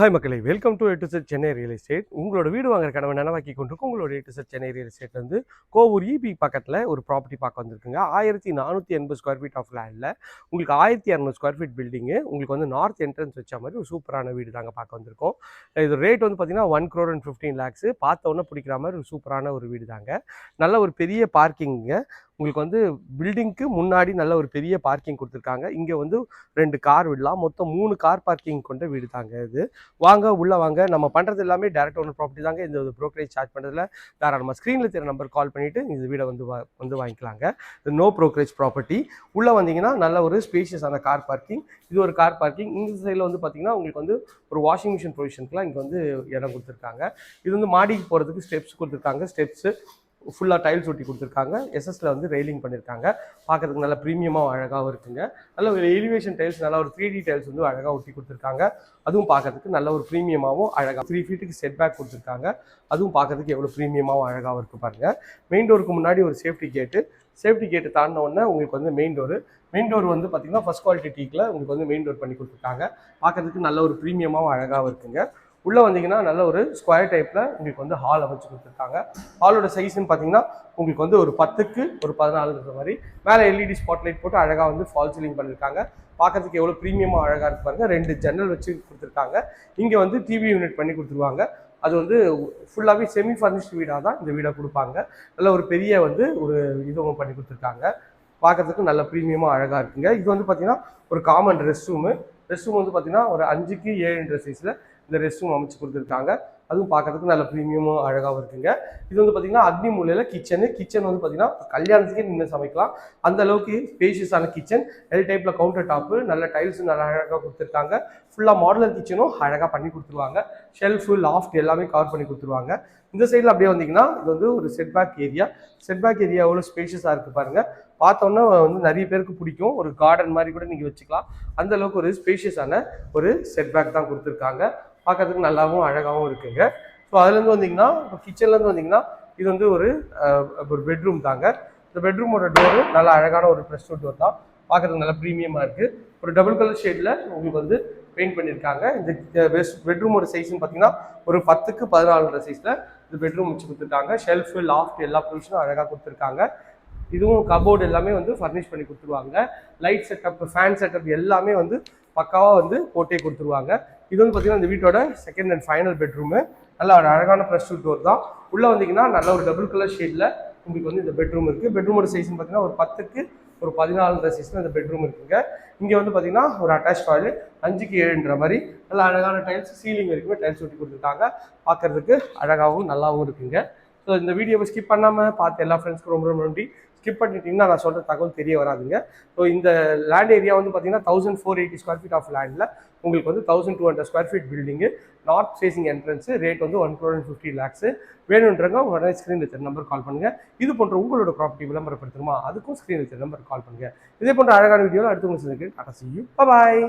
Hi மக்களை welcome to எட்டு set Chennai real estate உங்களோட வீடு வாங்குற கனவை நினைவாக்கி கொண்டிருக்கும். உங்களோட எட்டு செட் சென்னை ரியல் எஸ்டேட் வந்து கோவூர் இபி பக்கத்தில் ஒரு ப்ராப்பர்ட்டி பார்க்க வந்திருக்குங்க. ஆயிரத்தி நானூற்றி எண்பது ஸ்கொயர் ஃபீட் ஆஃப் லேண்டில் உங்களுக்கு ஆயிரத்தி இரநூறு ஸ்கொயர் ஃபீட் பில்டிங்கு உங்களுக்கு வந்து நார்த் என்ட்ரன்ஸ் வச்ச மாதிரி ஒரு சூப்பரான வீடு தாங்க பார்க்க வந்திருக்கோம். இது ரேட் வந்து பார்த்தீங்கன்னா one crore and fifteen lakhs பார்த்த உடனே பிடிக்கிற மாதிரி ஒரு சூப்பரான ஒரு வீடு தாங்க. நல்ல ஒரு பெரிய பார்க்கிங்க உங்களுக்கு வந்து பில்டிங்க்கு முன்னாடி நல்ல ஒரு பெரிய பார்க்கிங் கொடுத்துருக்காங்க. இங்கே வந்து ரெண்டு கார் விடலாம். மொத்தம் மூணு கார் பார்க்கிங் கொண்ட வீடு தாங்க இது. வாங்க உள்ளே வாங்க. நம்ம பண்ணுறது எல்லாமே டேரக்ட் ஓனர் ப்ராப்பர்ட்டி தாங்க. இந்த ஒரு ப்ரோக்கரேஜ் சார்ஜ் பண்ணுறதுல தாராளமாக ஸ்க்ரீனில் தெரிய நம்பர் கால் பண்ணிவிட்டு இந்த வீடை வந்து வா வந்து வாங்கிக்கலாங்க. இது நோ ப்ரோக்கரேஜ் ப்ராப்பர்ட்டி உள்ளே வந்தீங்கன்னா நல்ல ஒரு ஸ்பேஷியஸான கார் பார்க்கிங் இது ஒரு கார் பார்க்கிங் இந்த சைடில் வந்து பார்த்தீங்கன்னா உங்களுக்கு வந்து ஒரு வாஷிங் மிஷின் ப்ரொவிஷனுக்குலாம் இங்கே வந்து இடம் கொடுத்துருக்காங்க. இது வந்து மாடிக்கு போகிறதுக்கு ஸ்டெப்ஸ் கொடுத்துருக்காங்க. ஸ்டெப்ஸு ஃபுல்லாக டைல்ஸ் ஒட்டி கொடுத்துருக்காங்க. எஸ்எஸ்ல வந்து ரெயிலிங் பண்ணியிருக்காங்க பார்க்குறதுக்கு நல்ல ப்ரீமியமாக அழகாகவும் இருக்குங்க. நல்ல ஒரு எலிவேஷன் டைல்ஸ் நல்லா ஒரு த்ரீ டி டைல்ஸ் வந்து அழகாக ஒட்டி கொடுத்துருக்காங்க. அதுவும் பார்க்கறதுக்கு நல்ல ஒரு ப்ரீமியமாகவும் அழகாக த்ரீ ஃபீட்டுக்கு செட் பேக் கொடுத்துருக்காங்க. அதுவும் பார்க்கறதுக்கு எவ்வளோ ப்ரீமியமாகவும் அழகாகவும் இருக்குது பாருங்கள் மெயின் டோருக்கு முன்னாடி ஒரு சேஃப்டி கேட்டு சேஃப்டி கேட்டு தாண்டின உடனே உங்களுக்கு வந்து மெயின் டோரு மெயின் டோர் வந்து பார்த்திங்கன்னா ஃபஸ்ட் குவாலிட்டி டீக்கில் உங்களுக்கு வந்து மெயின் டோர் பண்ணி கொடுத்துருக்காங்க. பார்க்கறதுக்கு நல்ல ஒரு ப்ரீமியமாகவும் அழகாகவும் இருக்குங்க. உள்ளே வந்தீங்கன்னா நல்ல ஒரு ஸ்கொயர் டைப்பில் உங்களுக்கு வந்து ஹால் அமைச்சு கொடுத்துருக்காங்க. ஹாலோட சைஸ்ன்னு பார்த்தீங்கன்னா உங்களுக்கு வந்து ஒரு பத்துக்கு ஒரு பதினாலுன்ற மாதிரி. மேலே எல்இடி ஸ்பாட்லைட் போட்டு அழகாக வந்து ஃபால் சீலிங் பண்ணியிருக்காங்க பார்க்கறதுக்கு எவ்வளோ ப்ரீமியமாக அழகாக இருக்கு பாருங்க. ரெண்டு ஜன்னல் வச்சு கொடுத்துருக்காங்க. இங்கே வந்து டிவி யூனிட் பண்ணி கொடுத்துருவாங்க. அது வந்து ஃபுல்லாகவே செமி ஃபர்னிஷ்டு வீடாக தான் இந்த வீடை கொடுப்பாங்க. நல்ல ஒரு பெரிய வந்து ஒரு இதுவும் பண்ணி கொடுத்துருக்காங்க. பார்க்கறதுக்கு நல்ல ப்ரீமியமாக அழகாக இருக்குங்க. இது வந்து பார்த்தீங்கன்னா ஒரு common rest room rest room வந்து பார்த்தீங்கன்னா ஒரு அஞ்சுக்கு ஏழுன்ற சைஸில் இந்த ரெஸ்ட் ரூம் அமைச்சு கொடுத்துருக்காங்க. அதுவும் பார்க்கறதுக்கு நல்ல ப்ரீமியமும் அழகாகவும் இருக்குங்க. இது வந்து பார்த்தீங்கன்னா அக்னி மூலையில் கிச்சனு கிச்சன் வந்து பார்த்தீங்கன்னா கல்யாணத்துக்கே நின்று சமைக்கலாம். அந்த அளவுக்கு ஸ்பேஷியஸான கிச்சன் எல் டைப்பில் கவுண்டர் டாப்பு நல்ல டைல்ஸும் நல்லா அழகாக கொடுத்துருக்காங்க. ஃபுல்லாக மாடலர் கிச்சனும் அழகாக பண்ணி கொடுத்துருவாங்க. ஷெல்ஃபு லாஃப்ட் எல்லாமே கவர் பண்ணி கொடுத்துருவாங்க. இந்த சைடில் அப்படியே வந்தீங்கன்னா இது வந்து ஒரு செட்பேக் ஏரியா செட்பேக் ஏரியா எவ்வளோ ஸ்பேஷியஸாக இருக்குது பாருங்கள் பார்த்தோன்னா வந்து நிறைய பேருக்கு பிடிக்கும். ஒரு கார்டன் மாதிரி கூட நீங்கள் வச்சுக்கலாம். அந்த அளவுக்கு ஒரு ஸ்பேஷியஸான ஒரு செட்பேக் தான் கொடுத்துருக்காங்க. பார்க்கறதுக்கு நல்லாவும் அழகாகவும் இருக்குங்க. ஸோ அதுலேருந்து வந்தீங்கன்னா இப்போ கிச்சன்லேருந்து வந்தீங்கன்னா இது வந்து ஒரு ஒரு பெட்ரூம் தாங்க. இந்த பெட்ரூமோட டோரு நல்லா அழகான ஒரு ப்ரெஷ் டோர் தான். பார்க்கறதுக்கு நல்லா ப்ரீமியமாக இருக்குது ஒரு டபுள் கலர் ஷேடில் உங்களுக்கு வந்து பெயிண்ட் பண்ணியிருக்காங்க இந்த பெட்ரூமோட சைஸ்னு பார்த்தீங்கன்னா ஒரு பத்துக்கு பதினாலுன்ற சைஸில் இந்த பெட்ரூம் வச்சு கொடுத்துருக்காங்க. ஷெல்ஃபு லாஃப்ட் எல்லா ப்ரொவிஷனும் அழகாக கொடுத்துருக்காங்க. இதுவும் கபோர்டு எல்லாமே வந்து ஃபர்னிஷ் பண்ணி கொடுத்துருவாங்க. லைட் செட்டப் ஃபேன் செட்டப் எல்லாமே வந்து பக்காவாக வந்து போட்டே கொடுத்துருவாங்க. இது வந்து பார்த்தீங்கன்னா இந்த வீட்டோட செகண்ட் அண்ட் ஃபைனல் பெட்ரூமு நல்ல ஒரு அழகான ப்ரெஷ் டோர் தான். உள்ளே வந்தீங்கன்னா நல்ல ஒரு டபுள் கலர் ஷேடில் உங்களுக்கு வந்து இந்த பெட்ரூம் இருக்குது பெட்ரூமோட சைஸ்னு பார்த்தீங்கன்னா ஒரு பத்துக்கு ஒரு பதினாலு சைஸில் இந்த பெட்ரூம் இருக்குங்க. இங்கே வந்து பார்த்தீங்கன்னா ஒரு அட்டாச் டாய்லெட் அஞ்சுக்கு ஏழுன்ற மாதிரி நல்ல அழகான டைல்ஸ் சீலிங் வரைக்குமே டைல்ஸ் ஒட்டி கொடுத்துருக்காங்க. பார்க்கறதுக்கு அழகாகவும் நல்லாவும் இருக்குங்க. ஸோ இந்த வீடியோவை ஸ்கிப் பண்ணாமல் பார்த்து எல்லா ஃப்ரெண்ட்ஸ்க்கும் ரொம்ப ரொம்ப நன்றி. ஸ்கிப் பண்ணிட்டீங்கன்னா நான் சொல்கிற தகவல் தெரிய வராதுங்க. ஸோ இந்த லேண்ட் ஏரியா வந்து பார்த்தீங்கன்னா thousand four eighty square feet of லேண்டில் உங்களுக்கு வந்து thousand two hundred square feet building north facing entrance rate வந்து one crore and fifty lakhs வேணுன்றவங்க உடனே ஸ்க்ரீன் வச்ச நம்பர் கால் பண்ணுங்கள் இது போன்ற உங்களோட ப்ராப்பர்ட்டி விளம்பரப்படுத்தணுமா? அதுக்கும் ஸ்க்ரீன் வச்ச நம்பர் கால் பண்ணுங்கள் இதே போன்ற அழகான வீடியோவில் அடுத்து உங்களுக்கு டாட்டா சி யூ பாய்